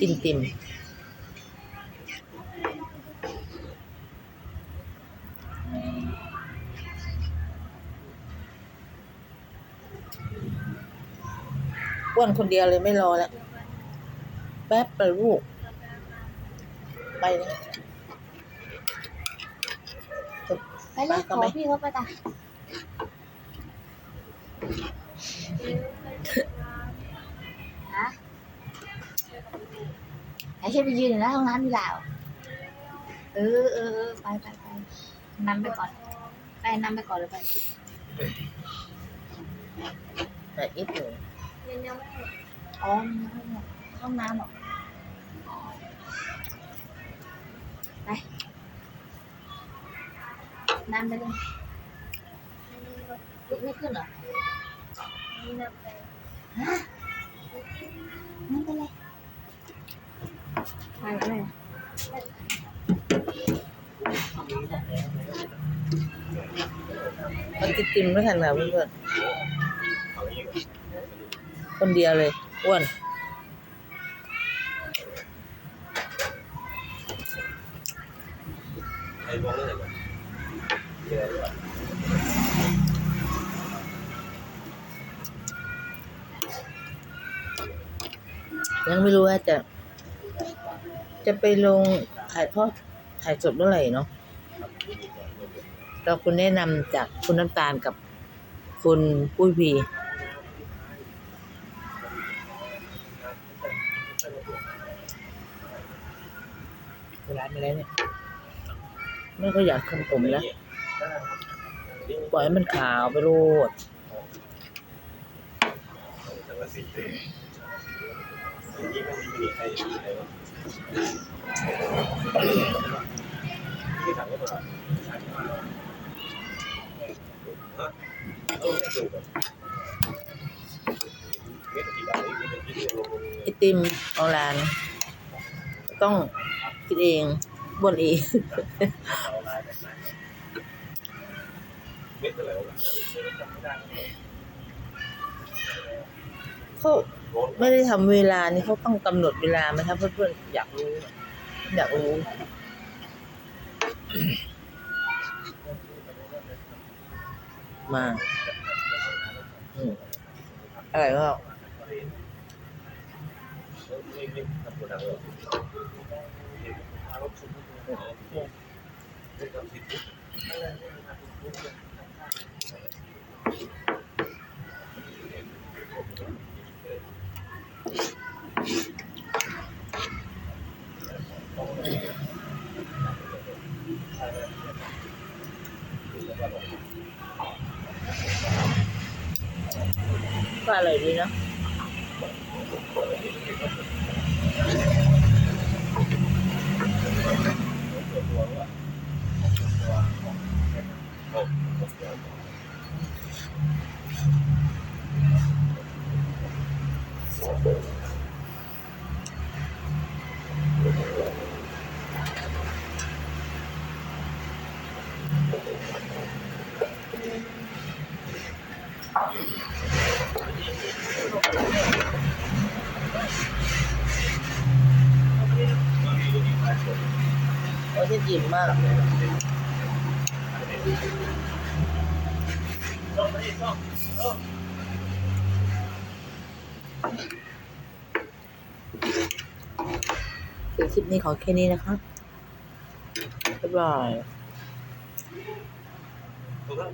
ติมติมอ้วนคนเดียวเลยไม่รอแล้ว แป๊บไปลูก ไปเลยไปเลยขอพี่เขาไปตาฮะ ไอ้แค่ไปยืนอยู่หน้าห้องน้ำดีแล้วเออเออเออไปไปไปนำไปก่อน ไปนำไปก่อนเลยไปแต่อีกหนึ่งอ๋อมันยังไม่หมดห้องน้ำหรอไปนำไปเลยลุกไม่ขึ้นเหรอฮะนั่นไปเลยไปเลย มันติดติมไม่ทันค่ะเพื่อนๆคนเดียวเลยอ้วนใครมองไรกันมีอะไหรือเปล่ายังไม่รู้ว่าจะ จะไปลงถ่ายทอดถ่ายสดเมื่อไหร่เนาะเราคุณแนะนำจากคุณน้ำตาลกับคุณปุ้ยพีร้านไปแล้วเนี่ยไม่ก็อยากทำผมนะปล่อยให้มันขาวไปโรด ไอติมของร้าน ต้องคิดเองบนเองเม็ดเท่าไหร่วะ เขาไม่ได้ทำเวลานี่เขาต้องกำหนดเวลาไหมครับเพื่อนๆอยากรู้อยากรู้มาอะไรก็ก็อ ร่อยดีเนาะ โอ้ยอิ่มมากเดี๋ยวคลิปนี้ขอแค่นี้นะคะบ๊ายบาย そうだね。